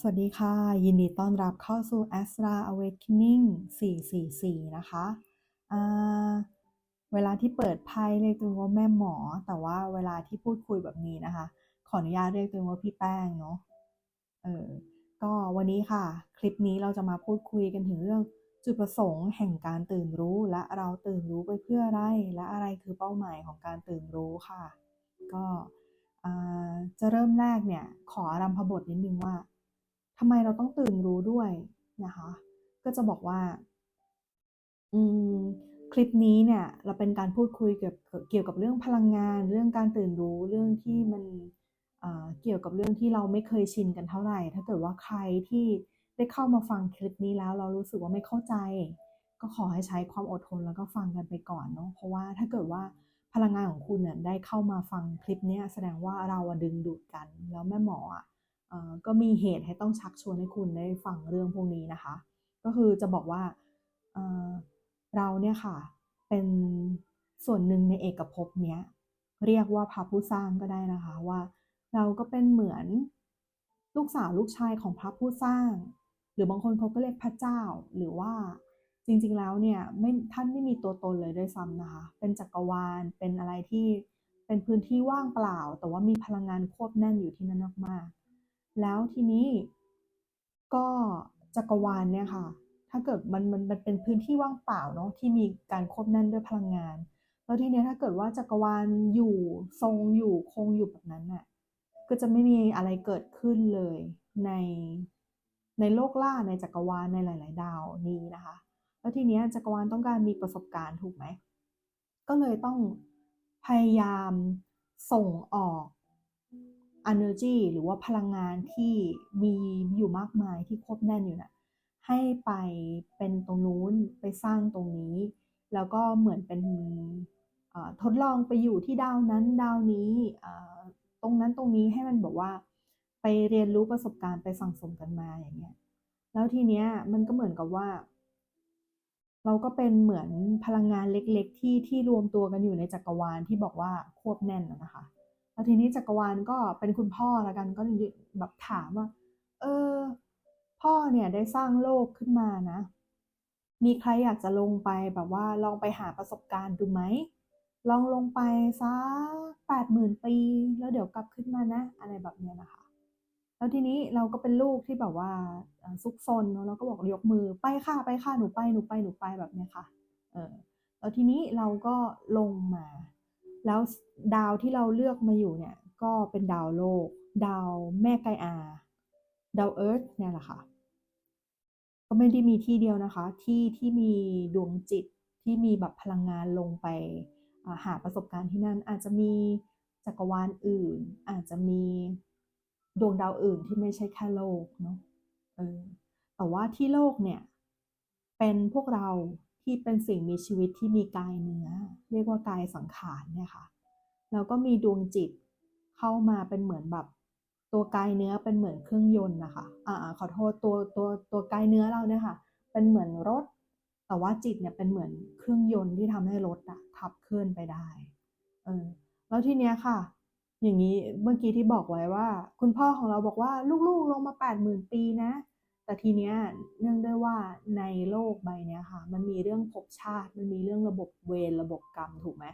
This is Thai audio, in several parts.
สวัสดีค่ะ ยินดีต้อนรับเข้าสู่ Astra Awakening 444 นะคะเวลาที่เปิดไพ่เรียกตัวว่าแม่หมอ แต่ว่าเวลาที่พูดคุยแบบนี้นะคะ ขออนุญาตเรียกตัวว่าพี่แป้งเนาะเออก็วันนี้ค่ะ คลิปนี้เราจะมาพูดคุยกันถึงเรื่องจุดประสงค์แห่งการตื่นรู้และเราตื่นรู้ไปเพื่ออะไร และอะไรคือเป้าหมายของการตื่นรู้ค่ะ ก็จะเริ่มแรกเนี่ย ขอรัมพบทนิดนึงว่า ทำไมเราต้องตื่นรู้ด้วยนะคะ ก็จะบอกว่า อืม คลิปนี้เนี่ย เราเป็นการพูดคุยเกี่ยวกับเกี่ยวกับเรื่องพลังงาน เรื่องการตื่นรู้เรื่องที่มันเกี่ยวกับเรื่องที่เราไม่เคยชินกันเท่าไหร่ ถ้าเกิดว่าใครที่ได้เข้ามาฟังคลิปนี้แล้ว เรารู้สึกว่าไม่เข้าใจ ก็ขอให้ใช้ความอดทนแล้วก็ฟังกันไปก่อนเนาะเพราะว่าถ้าเกิดว่าพลังงานของคุณเนี่ยได้เข้ามาฟังคลิปนี้แสดงว่าเราดึงดูดกัน แล้วแม่หมออะเอ่อ ก็มีเหตุให้ต้องชักชวนให้คุณได้ฟังเรื่องพวกนี้นะคะ ก็คือจะบอกว่าเราเนี่ยค่ะเป็นส่วนหนึ่งในเอกภพเนี้ยเรียกว่าพระผู้สร้างก็ได้นะคะว่าเราก็เป็นเหมือนลูกสาวลูกชายของพระผู้สร้าง หรือบางคนเขาก็เรียกพระเจ้าหรือว่าจริงๆแล้วเนี่ยไม่ท่านไม่มีตัวตนเลยด้วยซ้ำนะคะ เป็นจักรวาลเป็นอะไรที่เป็นพื้นที่ว่างเปล่า แต่ว่ามีพลังงานควบแน่นอยู่ที่นั่นมากๆ แล้วทีนี้ก็จักรวาลเนี่ยค่ะ ถ้าเกิดมันมันมันเป็นพื้นที่ว่างเปล่าเนาะที่มีการควบแน่นด้วยพลังงาน แล้วทีเนี้ยถ้าเกิดว่าจักรวาลอยู่ทรงอยู่คงอยู่แบบนั้นน่ะก็จะไม่มีอะไรเกิดขึ้นเลยในในโลกล่าในจักรวาลในหลาย ๆ ดาวนี้นะคะ แล้วทีเนี้ยจักรวาลต้องการมีประสบการณ์ถูกไหม ก็เลยต้องพยายามส่งออก energy หรือว่าพลังงานที่มีอยู่มากมายที่ควบแน่นอยู่น่ะให้ไปเป็นตรงนู้นไปสร้างตรงนี้ แล้วก็เหมือนเป็นทดลองไปอยู่ที่ดาวนั้นดาวนี้ตรงนั้นตรงนี้ให้มันแบบว่า ไปเรียนรู้ประสบการณ์ไปสั่งสมกันมาอย่างเงี้ยแล้วทีเนี้ยมันก็เหมือนกับว่า เราก็เป็นเหมือนพลังงานเล็ก ๆ ที่ที่รวมตัวกันอยู่ในจักรวาลที่บอกว่าควบแน่นนะคะ แล้วทีนี้จักรวาลก็เป็นคุณพ่อละกันก็แบบถามว่า เออ พ่อเนี่ยได้สร้างโลกขึ้นมานะ มีใครอยากจะลงไปแบบว่าลองไปหาประสบการณ์ดูไหม ลองลงไปสักแปดหมื่นปี แล้วเดี๋ยวกลับขึ้นมานะ อะไรแบบเนี้ยนะคะ แล้วทีนี้เราก็เป็นลูกที่แบบว่าซุกซนเนาะเราก็บอกยกมือไปค่ะไปค่ะหนูไปหนูไปหนูไปแบบเนี้ยค่ะ เออแล้วทีนี้เราก็ลงมา แล้วดาวที่เราเลือกมาอยู่เนี่ย ก็เป็นดาวโลก ดาวแม่ไกอาดาวเอิร์ธเนี่ยแหละค่ะ ก็ไม่ได้มีที่เดียวนะคะ ที่ที่มีดวงจิตที่มีแบบพลังงานลงไปหาประสบการณ์ที่นั่นอาจจะมีจักรวาลอื่น อาจจะมีดวงดาวอื่นที่ไม่ใช่แค่โลกเนาะเออแต่ว่าที่โลกเนี่ย เป็นพวกเรา ที่เป็นสิ่งมีชีวิตที่มีกายเนื้อ เรียกว่ากายสังขารเนี่ยค่ะแล้วก็มีดวงจิตเข้ามาเป็นเหมือนแบบตัวกายเนื้อเป็นเหมือนเครื่องยนต์นะคะอ่าขอโทษตัวตัวตัวกายเนื้อเราเนี่ยค่ะ เป็นเหมือนรถ แต่ว่าจิตเนี่ยเป็นเหมือนเครื่องยนต์ที่ทำให้รถอะขับเคลื่อนไปได้เออแล้วทีเนี้ยค่ะ อย่างนี้เมื่อกี้ที่บอกไว้ว่า คุณพ่อของเราบอกว่าลูกๆลงมาแปดหมื่นปีนะ แต่ทีเนี้ยเนื่องด้วยว่าในโลกใบนี้ค่ะ มันมีเรื่องภพชาติ มันมีเรื่องระบบเวรระบบกรรมถูกไหม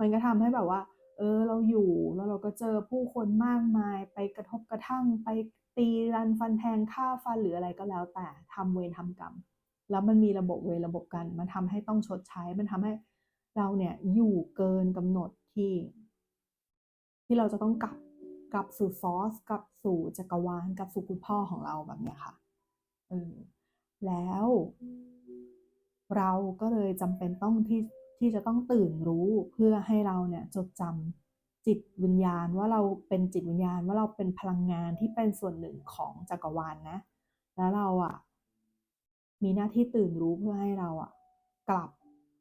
มันก็ทำให้แบบว่า เออเราอยู่แล้วเราก็เจอผู้คนมากมาย ไปกระทบกระทั่งไปตีรันฟันแทงฆ่าฟันหรืออะไรก็แล้วแต่ทำเวรทำกรรม แล้วมันมีระบบเวรระบบกันมันทำให้ต้องชดใช้มันทำให้เราเนี่ยอยู่เกินกำหนดที่ ที่เราจะต้องกลับกลับสู่ซอสกลับสู่จักรวาลกลับสู่คุณพ่อของเราแบบเนี้ยค่ะ ออแล้ว เราก็เลยจำเป็นต้องที่ที่จะต้องตื่นรู้เพื่อให้เราเนี่ยจดจำจิตวิญญาณว่าเราเป็นจิตวิญญาณว่าเราเป็นพลังงานที่เป็นส่วนหนึ่งของจักรวาลนะแล้วเราอะ มีหน้าที่ตื่นรู้เพื่อให้เราอะ กลับ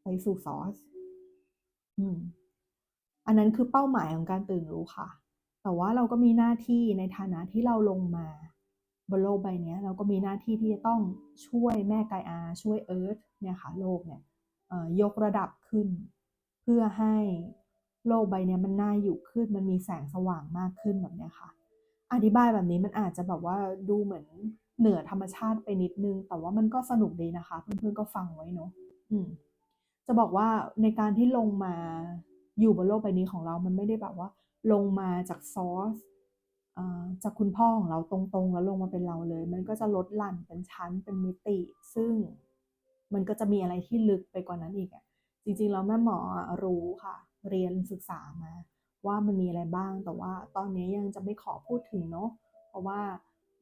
ไปสู่ซอสอืม อันนั้นคือเป้าหมายของการตื่นรู้ค่ะ แต่ว่าเราก็มีหน้าที่ในฐานะที่เราลงมา บนโลกใบนี้เราก็มีหน้าที่ที่จะต้องช่วยแม่กายอาช่วยเอิร์ธเนี่ยค่ะโลกเนี่ยยกระดับขึ้น เพื่อให้โลกใบนี้มันน่าอยู่ขึ้นมันมีแสงสว่างมากขึ้นแบบนี้ค่ะ อธิบายแบบนี้มันอาจจะแบบว่าดูเหมือนเหนือธรรมชาติไปนิดนึง แต่ว่ามันก็สนุกดีนะคะ เพื่อนๆก็ฟังไว้เนาะจะบอกว่าในการที่ลงมาอยู่บนโลกใบนี้ของเรา มันไม่ได้แบบว่า ลงมาจากซอส จากคุณพ่อของเราตรงๆ แล้วลงมาเป็นเราเลย มันก็จะลดหลั่นเป็นชั้นเป็นมิติ ซึ่งมันก็จะมีอะไรที่ลึกไปกว่านั้นอีกอะจริงๆแล้วแม่หมอรู้ค่ะ เรียนศึกษามา ว่ามันมีอะไรบ้าง แต่ว่าตอนนี้ยังจะไม่ขอพูดถึงเนาะเพราะว่า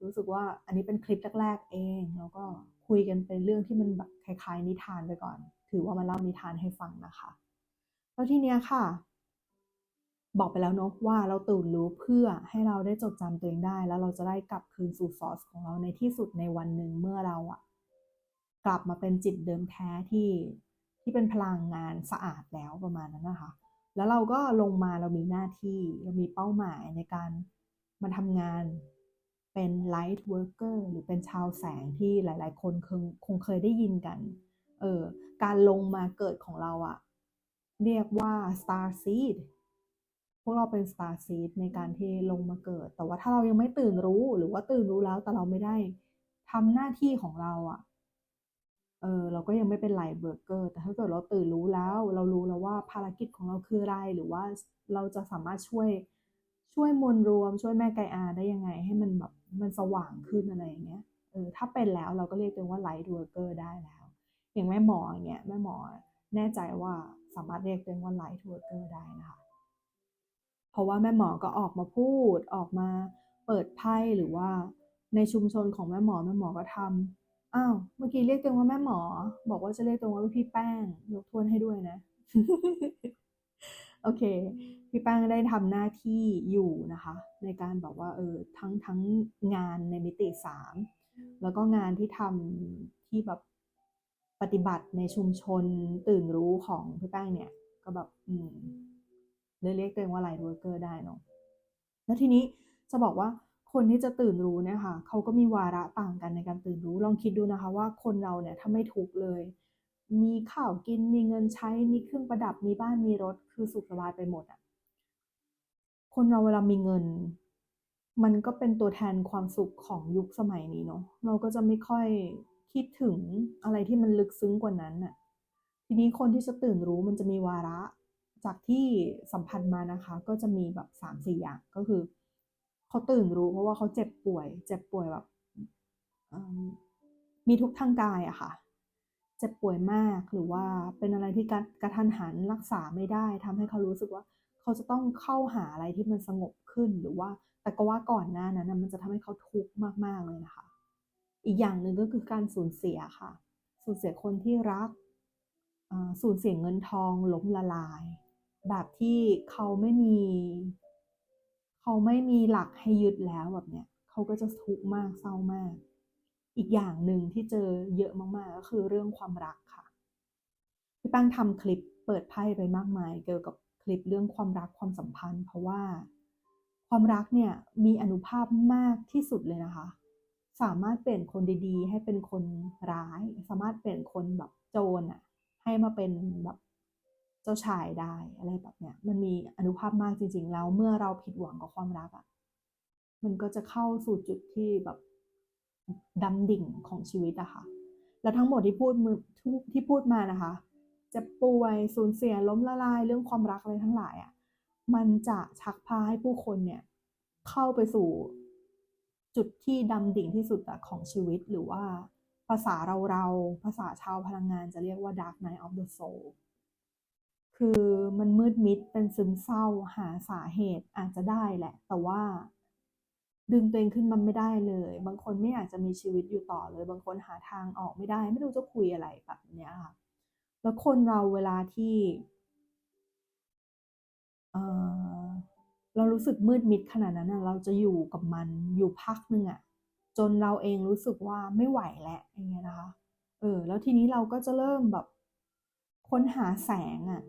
รู้สึกว่าอันนี้เป็นคลิปแรกๆเอง แล้วก็คุยกันเป็นเรื่องที่มันแบบคล้ายๆนิทานไปก่อน ถือว่ามาเล่านิทานให้ฟังนะคะ แล้วทีเนี้ยค่ะ บอกไปแล้วเนาะว่าเราตื่นรู้เพื่อให้เราได้จดจำตัวเองได้ แล้วเราจะได้กลับคืนสู่ซอสของเราในที่สุดในวันหนึ่งเมื่อเราอะกลับมาเป็นจิตเดิมแท้ที่ที่เป็นพลังงานสะอาดแล้วประมาณนั้นนะคะ แล้วเราก็ลงมาเรามีหน้าที่เรามีเป้าหมายในการมาทำงานเป็น light worker หรือเป็นชาวแสงที่หลาย ๆ คนคงคงเคยได้ยินกัน เออการลงมาเกิดของเราอะเรียกว่า star seed พวกเราเป็น star seed ในการที่ลงมาเกิด แต่ว่าถ้าเรายังไม่ตื่นรู้หรือว่าตื่นรู้แล้วแต่เราไม่ได้ทำหน้าที่ของเราอะเออเราก็ยังไม่เป็นไลท์เบอร์เกอร์ แต่ถ้าเกิดเราตื่นรู้แล้ว เรารู้แล้วว่าภารกิจของเราคืออะไร หรือว่าเราจะสามารถช่วยช่วยมวลรวม ช่วยแม่ไกอาได้ยังไง ให้มันแบบมันสว่างขึ้นอะไรอย่างเงี้ย เออถ้าเป็นแล้วเราก็เรียกตัวเองว่าไลท์เบอร์เกอร์ได้แล้ว อย่างแม่หมออย่างเงี้ยแม่หมอแน่ใจว่าสามารถเรียกตัวเองว่าไลท์เบอร์เกอร์ได้นะคะ เพราะว่าแม่หมอก็ออกมาพูดออกมาเปิดไพ่หรือว่าในชุมชนของแม่หมอแม่หมอก็ทำอ้าวเมื่อกี้เรียกตัวเองว่าแม่หมอ บอกว่าจะเรียกตัวเองว่าพี่แป้งยกโทษให้ด้วยนะ โอเค พี่แป้งได้ทำหน้าที่อยู่นะคะ ในการแบบว่าเออทั้งทั้งงานในมิติสามแล้วก็งานที่ทำที่แบบปฏิบัติในชุมชนตื่นรู้ของพี่แป้งเนี่ย ก็แบบอืม เลยเรียกตัวเองว่าไลท์เวิร์กเกอร์ได้เนาะแล้วทีนี้จะบอกว่าคนที่จะตื่นรู้เนี่ยค่ะเขาก็มีวาระต่างกันในการตื่นรู้ ลองคิดดูนะคะว่าคนเราเนี่ยถ้าไม่ทุกเลย มีข้าวกินมีเงินใช้มีเครื่องประดับมีบ้านมีรถคือสุขสบายไปหมดอะคนเราเวลามีเงิน มันก็เป็นตัวแทนความสุขของยุคสมัยนี้เนาะเราก็จะไม่ค่อยคิดถึงอะไรที่มันลึกซึ้งกว่านั้นน่ะทีนี้คนที่จะตื่นรู้มันจะมีวาระ จากที่สัมพันธ์มานะคะ ก็จะมีแบบสามสี่อย่างก็คือเขาตื่นรู้เพราะว่าเขาเจ็บป่วย เจ็บป่วยแบบมีทุกข์ทางกายอะค่ะ เจ็บป่วยมากหรือว่าเป็นอะไรที่กระกระทันหันรักษาไม่ได้ทำให้เขารู้สึกว่าเขาจะต้องเข้าหาอะไรที่มันสงบขึ้นหรือว่า แต่ก็ว่าก่อนหน้านั้นมันจะทำให้เขาทุกข์มากๆเลยนะคะ อีกอย่างหนึ่งก็คือการสูญเสียค่ะ สูญเสียคนที่รักสูญเสียเงินทองล้มละลาย แบบที่เขาไม่มี เขาไม่มีหลักให้ยึดแล้วแบบเนี้ยเขาก็จะทุกข์มากเศร้ามาก อีกอย่างหนึ่งที่เจอเยอะมากๆ ก็คือเรื่องความรักค่ะพี่ป้งทำคลิปเปิดไพ่ไปมากมาย เกี่ยวกับคลิปเรื่องความรักความสัมพันธ์ เพราะว่า ความรักเนี่ยมีอนุภาพมากที่สุดเลยนะคะ สามารถเปลี่ยนคนดีๆ ให้เป็นคนร้าย สามารถเปลี่ยนคนแบบโจรอะให้มาเป็นแบบ เจ้าชายได้อะไรแบบเนี้ยมันมีอนุภาพมากจริง ๆ แล้วเมื่อเราผิดหวังกับความรักอะมันก็จะเข้าสู่จุดที่แบบดำดิ่งของชีวิตอะค่ะ แล้วทั้งหมดที่พูดมือที่พูดมานะคะเจะป่วยสูญเสียล้มละลายเรื่องความรักอะไรทั้งหลายอะ่ะมันจะชักพาให้ผู้คนเนี่ยเข้าไปสู่จุดที่ดำดิ่งที่สุดของชีวิตหรือว่าภาษาเราเราภาษาชาวพลังงานจะเรียกว่า dark night of the soul คือมันมืดมิดเป็นซึมเศร้าหาสาเหตุอาจจะได้แหละ แต่ว่าดึงตัวเองขึ้นมาไม่ได้เลย บางคนไม่อยากจะมีชีวิตอยู่ต่อเลย บางคนหาทางออกไม่ได้ ไม่รู้จะคุยอะไรแบบเนี้ยค่ะ แล้วคนเราเวลาที่เออเรารู้สึกมืดมิดขนาดนั้นนะเราจะอยู่กับมันอยู่พักหนึ่งอะจนเราเองรู้สึกว่าไม่ไหวแล้วอย่างเงี้ยนะคะ เออ แล้วทีนี้เราก็จะเริ่มแบบค้นหาแสงอะ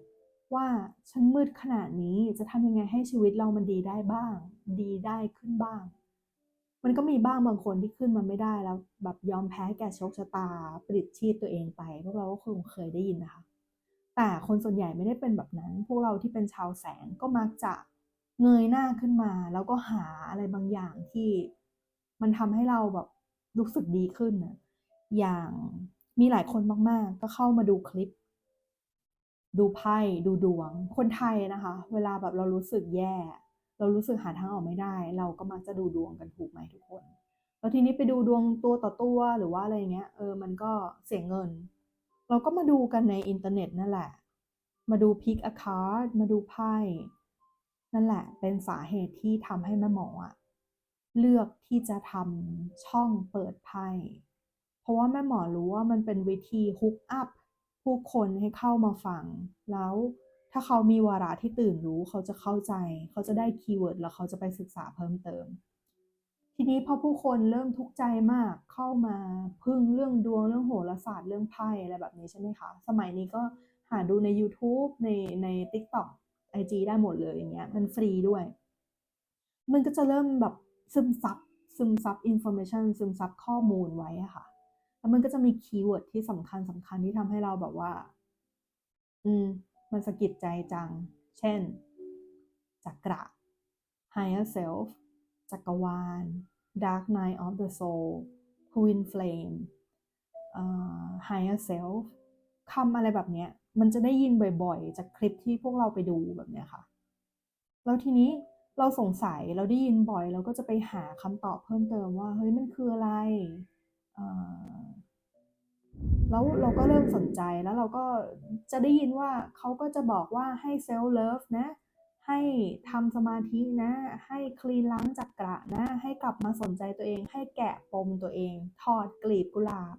ว่าฉันมืดขนาดนี้จะทำยังไงให้ชีวิตเรามันดีได้บ้าง ดีได้ขึ้นบ้าง มันก็มีบ้างบางคนที่ขึ้นมาไม่ได้แล้ว แบบยอมแพ้แก่โชคชะตาปลิดชีพตัวเองไป พวกเราก็คงเคยได้ยินนะคะ แต่คนส่วนใหญ่ไม่ได้เป็นแบบนั้น พวกเราที่เป็นชาวแสงก็มักจะเงยหน้าขึ้นมา แล้วก็หาอะไรบางอย่างที่มันทำให้เราแบบรู้สึกดีขึ้นนะอย่างมีหลายคนมาก ๆ ก็เข้ามาดูคลิป ดูไพ่ดูดวง คนไทยนะคะ เวลาแบบเรารู้สึกแย่ เรารู้สึกหาทางออกไม่ได้ เราก็มักจะดูดวงกันถูกไหมทุกคน แล้วทีนี้ไปดูดวงตัวต่อตัวหรือว่าอะไรเงี้ยเออมันก็เสียเงิน เราก็มาดูกันในอินเทอร์เน็ตนั่นแหละ มาดู pick a card มาดูไพ่นั่นแหละ เป็นสาเหตุที่ทำให้แม่หมออะเลือกที่จะทำช่องเปิดไพ่เพราะว่าแม่หมอรู้ว่ามันเป็นวิธีฮุกอัพ ผู้คนให้เข้ามาฟัง แล้วถ้าเขามีวาระที่ตื่นรู้เขาจะเข้าใจ เขาจะได้คีย์เวิร์ดแล้วเขาจะไปศึกษาเพิ่มเติม ทีนี้พอผู้คนเริ่มทุกข์ใจมากเข้ามาพึ่งเรื่องดวงเรื่องโหราศาสตร์เรื่องไพ่อะไรแบบนี้ใช่ไหมคะสมัยนี้ก็หาดูใน YouTube ในใน TikTok IG ได้หมดเลยอย่างเงี้ยมันฟรีด้วย มันก็จะเริ่มแบบซึมซับซึมซับอินโฟเมชันซึมซับข้อมูลไว้ค่ะ แล้วมันก็จะมีคีย์เวิร์ดที่สำคัญสำคัญที่ทำให้เราแบบว่า อืม มันสะกิดใจจัง เช่น จักระ higher self จักรวาล dark night of the soul twin flame เอ่อ higher self คำอะไรแบบเนี้ย มันจะได้ยินบ่อยๆ จากคลิปที่พวกเราไปดูแบบเนี้ยค่ะ แล้วทีนี้เราสงสัยเราได้ยินบ่อย เราก็จะไปหาคำตอบเพิ่มเติมว่า เฮ้ยมันคืออะไรเอ่อ แล้วเราก็เริ่มสนใจแล้วเราก็จะได้ยินว่าเขาก็จะบอกว่าให้ self love นะ ให้ทำสมาธินะ ให้คลีนล้างจักระนะ ให้กลับมาสนใจตัวเอง ให้แกะปมตัวเอง ถอดกลีบกุหลาบ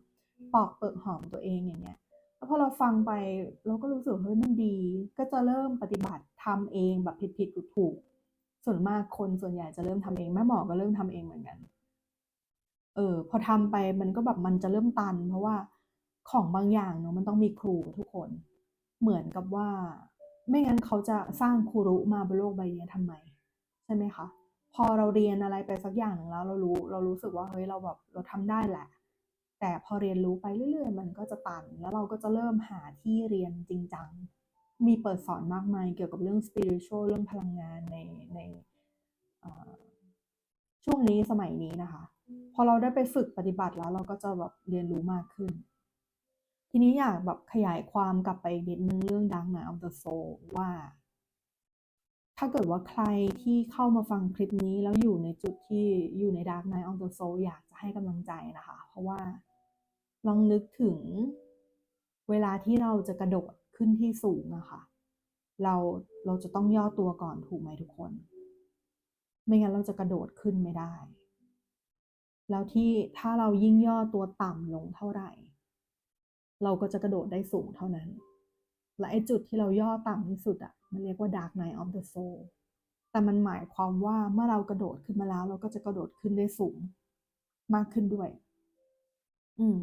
ปอกเปลือกหอมตัวเองอย่างเงี้ยแล้วพอเราฟังไปเราก็รู้สึกเฮ้ยมันดี ก็จะเริ่มปฏิบัติทำเองแบบผิดๆถูกๆส่วนมากคนส่วนใหญ่จะเริ่มทำเองแม่หมอก็เริ่มทำเองเหมือนกัน เออพอทำไปมันก็แบบมันจะเริ่มตัน เพราะว่าของบางอย่างเนาะมันต้องมีครูทุกคน เหมือนกับว่า ไม่งั้นเขาจะสร้างครูรุมาบนโลกใบนี้ทำไม ใช่ไหมคะ พอเราเรียนอะไรไปสักอย่างหนึ่งแล้ว เรารู้เรารู้สึกว่าเฮ้ยเราแบบเราทำได้แหละ แต่พอเรียนรู้ไปเรื่อยๆ มันก็จะตัน แล้วเราก็จะเริ่มหาที่เรียนจริงจังมีเปิดสอนมากมายเกี่ยวกับเรื่อง spiritual เรื่องพลังงานในในช่วงนี้สมัยนี้นะคะ พอเราได้ไปฝึกปฏิบัติแล้ว เราก็จะแบบเรียนรู้มากขึ้น ทีนี้อยากแบบขยายความกลับไปนิดนึงเรื่อง Dark Night of the Soul ว่า ถ้าเกิดว่าใครที่เข้ามาฟังคลิปนี้แล้วอยู่ในจุดที่อยู่ใน Dark Night of the Soul อยากจะให้กำลังใจนะคะ เพราะว่าลองนึกถึงเวลาที่เราจะกระโดดขึ้นที่สูงอะคะ่ะเราเราจะต้องย่อตัวก่อนถูกไหมทุกคน ไม่งั้นเราจะกระโดดขึ้นไม่ได้ แล้วที่ถ้าเรายิ่งย่อตัวต่ำลงเท่าไหร่ เราก็จะกระโดดได้สูงเท่านั้น และไอ้จุดที่เราย่อต่ำที่สุดอะมันเรียกว่า Dark Night of the Soul แต่มันหมายความว่าเมื่อเรากระโดดขึ้นมาแล้ว เราก็จะกระโดดขึ้นได้สูงมากขึ้นด้วย อืม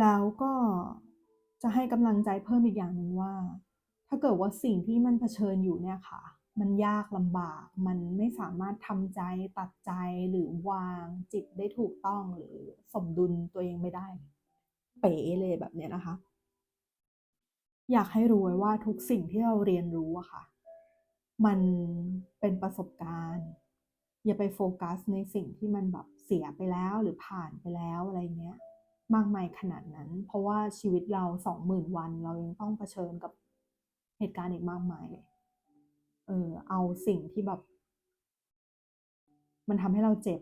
แล้วก็จะให้กำลังใจเพิ่มอีกอย่างหนึ่งว่า ถ้าเกิดว่าสิ่งที่มันเผชิญอยู่เนี่ยค่ะ มันยากลำบาก มันไม่สามารถทำใจตัดใจหรือวางจิตได้ถูกต้องหรือสมดุลตัวเองไม่ได้ เป๋เลยแบบเนี้ยนะคะ อยากให้รู้ไว้ว่าทุกสิ่งที่เราเรียนรู้อะค่ะ มันเป็นประสบการณ์ อย่าไปโฟกัสในสิ่งที่มันแบบเสียไปแล้วหรือผ่านไปแล้วอะไรเงี้ย มากมายขนาดนั้น เพราะว่าชีวิตเราสองหมื่นวันเรายังต้องเผชิญกับเหตุการณ์อีกมากมายเลย เออเอาสิ่งที่แบบ มันทำให้เราเจ็บ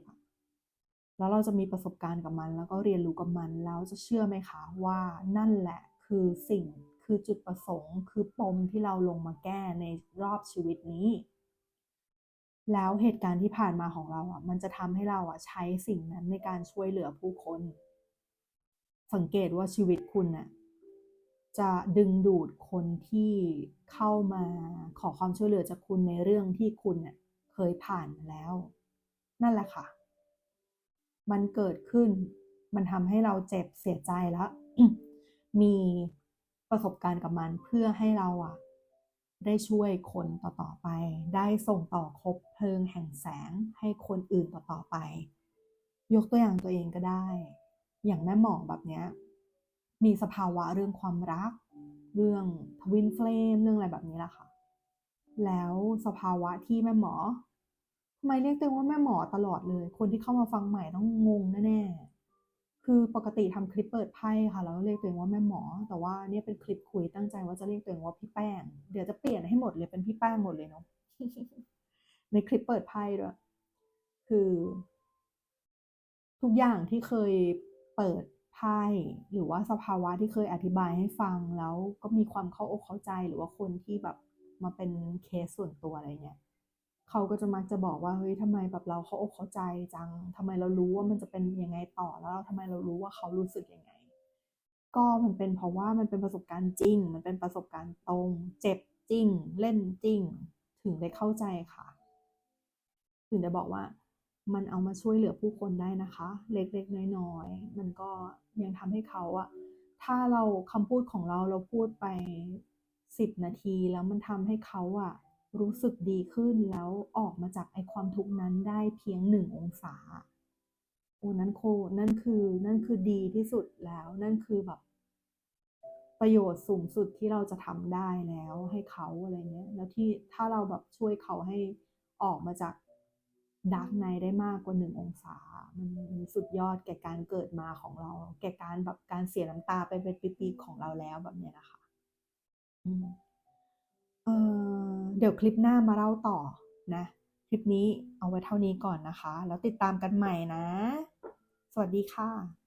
แล้วเราจะมีประสบการณ์กับมัน แล้วก็เรียนรู้กับมัน แล้วจะเชื่อไหมคะว่านั่นแหละคือสิ่งคือจุดประสงค์ คือปมที่เราลงมาแก้ในรอบชีวิตนี้ แล้วเหตุการณ์ที่ผ่านมาของเราอะ มันจะทำให้เราอะใช้สิ่งนั้นในการช่วยเหลือผู้คน สังเกตว่าชีวิตคุณน่ะ จะดึงดูดคนที่เข้ามาขอความช่วยเหลือจากคุณในเรื่องที่คุณเคยผ่านมาแล้ว นั่นแหละค่ะ มันเกิดขึ้น มันทำให้เราเจ็บเสียใจแล้วมีประสบการณ์กับมันเพื่อให้เราอะได้ช่วยคนต่อๆไป ได้ส่งต่อคบเพลิงแห่งแสงให้คนอื่นต่อๆไป ยกตัวอย่างตัวเองก็ได้ อย่างแม่หมอแบบเนี้ย มีสภาวะเรื่องความรัก เรื่องทวินเฟลมเรื่องอะไรแบบนี้แหละค่ะ แล้วสภาวะที่แม่หมอทำไมเรียกตัวเองว่าแม่หมอตลอดเลย คนที่เข้ามาฟังใหม่ต้องงงแน่ๆคือปกติทำคลิปเปิดไพ่ค่ะแล้วเรียกตัวเองว่าแม่หมอ แต่ว่าเนี่ยเป็นคลิปคุยตั้งใจว่าจะเรียกตัวเองว่าพี่แป้ง เดี๋ยวจะเปลี่ยนให้หมดเลยเป็นพี่แป้งหมดเลยเนาะในคลิปเปิดไพ่ด้วยคือ ทุกอย่างที่เคยเปิด ไพ่หรือว่าสภาวะที่เคยอธิบายให้ฟังแล้วก็มีความเข้าอกเข้าใจหรือว่าคนที่แบบมาเป็นเคสส่วนตัวอะไรเงี้ยเขาก็จะมักจะบอกว่าเฮ้ยทำไมแบบเราเข้าอกเข้าใจจังทำไมเรารู้ว่ามันจะเป็นยังไงต่อแล้วทำไมเรารู้ว่าเขารู้สึกยังไง ก็มันเป็นเพราะว่ามันเป็นประสบการณ์จริง มันเป็นประสบการณ์ตรง เจ็บจริง เล่นจริง ถึงได้เข้าใจค่ะ ถึงได้บอกว่า มันเอามาช่วยเหลือผู้คนได้นะคะ เล็กๆน้อยๆมันก็ยังทำให้เขาอะถ้าเราคำพูดของเราเราพูดไปสิบนาที แล้วมันทำให้เขาอะรู้สึกดีขึ้นแล้วออกมาจากไอความทุกข์นั้นได้เพียงหนึ่งองศาโอ้นั่นโคนั่นคือนั่นคือดีที่สุดแล้ว นั่นคือแบบ ประโยชน์สูงสุดที่เราจะทำได้แล้วให้เขาอะไรเงี้ยแล้วที่ถ้าเราแบบช่วยเขาให้ออกมาจาก ดาร์กไนได้มากกว่าหนึ่งองศา มันมันสุดยอดแก่การเกิดมาของเรา แก่การแบบการเสียน้ำตาไปเป็นปีๆของเราแล้วแบบเนี้ยนะคะเออเดี๋ยวคลิปหน้ามาเล่าต่อนะ คลิปนี้เอาไว้เท่านี้ก่อนนะคะ แล้วติดตามกันใหม่นะ สวัสดีค่ะ